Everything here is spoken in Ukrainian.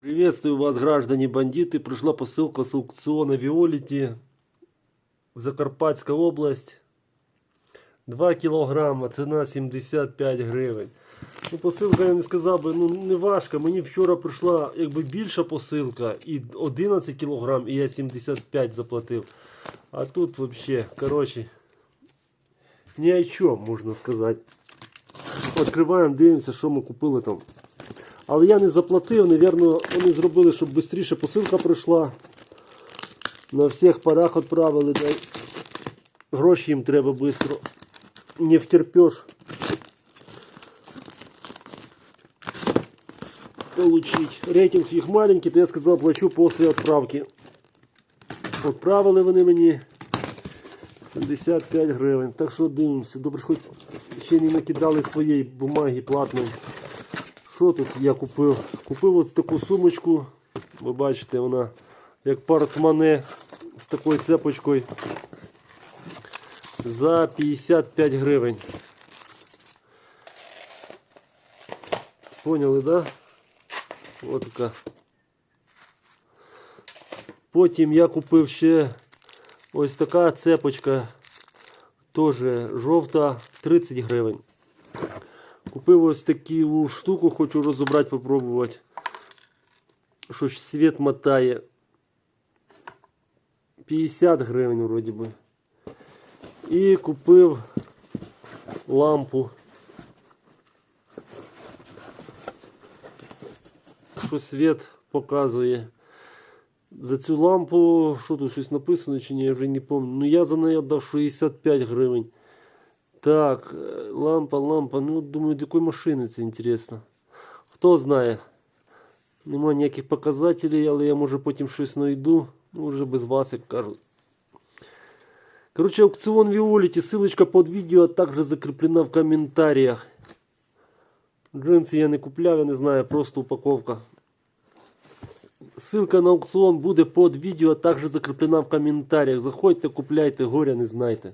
Приветствую вас, граждане бандиты. Пришла посылка с аукциона Виолити. Закарпатська область. 2 кілограма, ціна 75 гривень. Ну, посилка, я не сказав би, ну не важка. Мені вчора прийшла якби більша посилка і 11 кілограм, і я 75 заплатив. А тут взагалі, коротше, ні о чому, можна сказати. Відкриваємо, дивимося, що ми купили там. Але я не заплатив, напевно, вони зробили, щоб швидше посилка прийшла. На всіх парах відправили. Да. Гроші їм треба швидко. Не втерпеш. Получить. Рейтинг їх маленький, то я сказав, плачу після відправки. Відправили вони мені 55 гривень. Так що дивимося. Добре, хоч ще не накидали своєї бумаги платної. Що тут я купив? Купив ось таку сумочку. Ви бачите, вона як портмоне з такою цепочкою за 55 гривень. Поняли, да? Ось така. Потім я купив ще ось така цепочка, теж жовта, 30 гривень. Купив ось таку штуку, хочу розібрати, попробувати. Ж світ мотає. 50 гривень вроді би. І купив лампу. Що світ показує. За цю лампу, що тут щось написано чи ні, я вже не пам'ятаю. Ну я за неї віддав 65 гривень. Так, е, лампа, лампа. Ну, думаю, до якої машини це інтересно. Хто знає. Нема ніяких показателей, але я може потім щось знайду. Ну, вже без вас, як кажуть. Короче, аукцион Виолити. Ссылочка под видео, а также закреплена в комментариях. Джинсы я не купляв, я не знаю, просто упаковка. Ссылка на аукцион буде под відео, а также закреплена в комментариях. Заходьте, купляйте, горя не знайте.